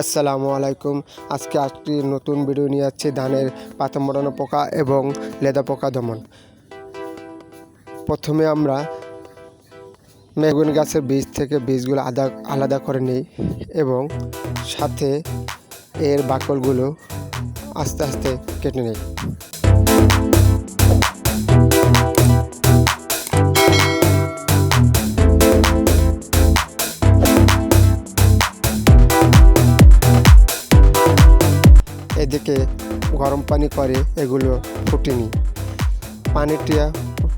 আসসালামু আলাইকুম। আজকে একটি নতুন ভিডিও নিয়ে যাচ্ছি, ধানের পাতা মোড়ানো পোকা এবং লেদা পোকা দমন। প্রথমে আমরা মেগুন গাছের বীজ থেকে বীজগুলো আদা, আলাদা করে নিই এবং সাথে এর বাকলগুলো আস্তে আস্তে কেটে নিই। এদিকে গরম পানি করে এগুলো ফুটিয়ে নিই পানিটা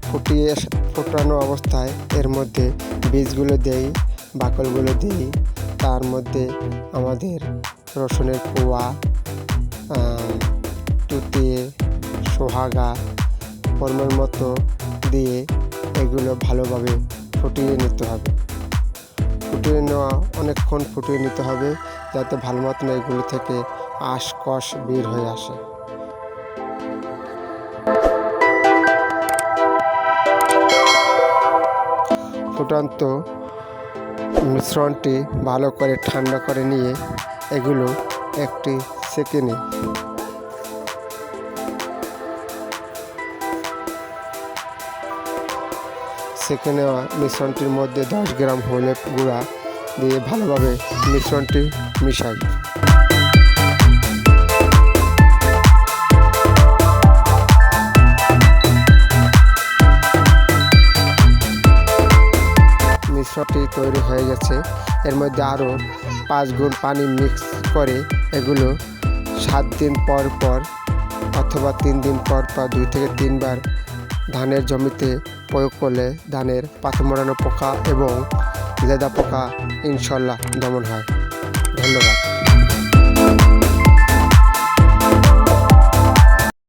ফুটিয়ে ফোটানো অবস্থায় এর মধ্যে বীজগুলো দেই, বাকলগুলো দিই। তার মধ্যে আমাদের রসুনের কোয়া টুটিয়ে সোহাগা পরিমাণ মতো দিয়ে এগুলো ভালোভাবে ফুটিয়ে নিতে হবে। ফুটিয়ে নেওয়া, অনেকক্ষণ ফুটিয়ে নিতে হবে যাতে ভালো মতন এগুলো থেকে আশ কষ বের হয়ে আসে। ফুটন্ত মিশ্রণটি ভালো করে ঠান্ডা করে নিয়ে এগুলো একটি সেকে সেকে নেওয়া মিশ্রণটির মধ্যে দশ গ্রাম হলুদ গুঁড়া দিয়ে ভালোভাবে মিশ্রণটি মিশাই। মিশ্রণটি তৈরি হয়ে গেছে। এর মধ্যে আরও পাঁচ গুণ পানি মিক্স করে এগুলো সাত দিন পর পর অথবা তিন দিন পর পর, দুই থেকে তিনবার ধানের জমিতে প্রয়োগ করলে ধানের পাতা মোড়ানো পোকা এবং লেদা পোকা ইনশাল্লাহ দমন হয়। ধন্যবাদ।